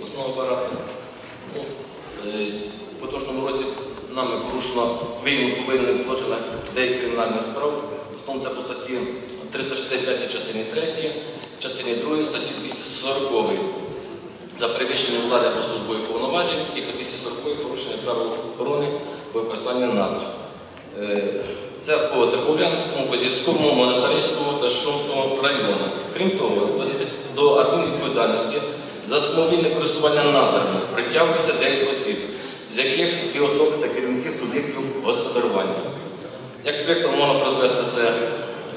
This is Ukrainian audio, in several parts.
обласного апарату. Ну, е, поточному році нами порушено виявлено повинних злочинах деяких кримінальних справ. В основному це по статті 365 частині 3, частині 2 статті 240 за перевищення влади або службових повноважень і по 240 порушення правил охорони по використанню надр. Е, Це по Тербовлянському, Козівському, Монастирському та Шумському районах. Крім того, до адмінвідповідальності за самовільне користування надрами притягується 9 осіб, з яких дві особи це керівники суб'єктів господарювання. Як приклад можна призвести це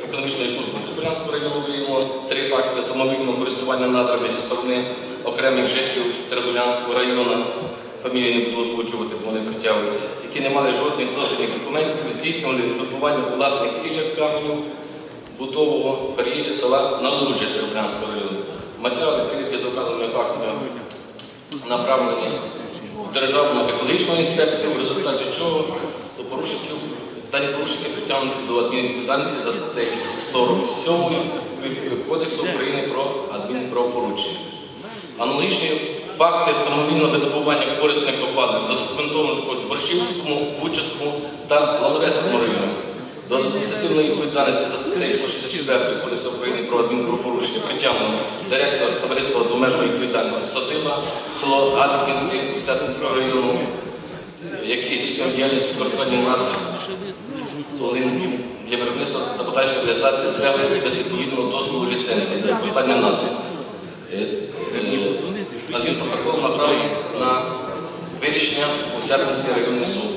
економічної служби Трибулянського району виявило три факти самовільного користування надрами зі сторони окремих жителів Тербулянського району. Фамілії не буду озвучувати, бо вони притягуються, які не мали жодних дозвільних документів, здійснювали видобування у власних цілях каменю бутового кар'єрі села Налужі Тербулянського району. Матеріали перевірки за вказаними фактами направлені в Державну екологічну інспекцію, в результаті чого до порушників дані порушники притягнуті до адмінвідповідальності за статтею 47 Кодексу України про адмінправопорушення. Аналогічні факти самовільного видобування корисних копалин задокументовано також в Борщівському, Бучівському та Лаврецькому районі. До адміністративної відповідальності за статтею 164 Кодексу України про адмінправопорушення притягнено директор товариства з обмеженою відповідальністю Сатила, село Гадикінці Сятинського району, який здійснював діяльність використання надр Солинків для виробництва та подальшої реалізації землі без відповідного дозволу ліцензії для використання надр. Е, е, Адмінпротокол направив на вирішення у Сятинський районний суд.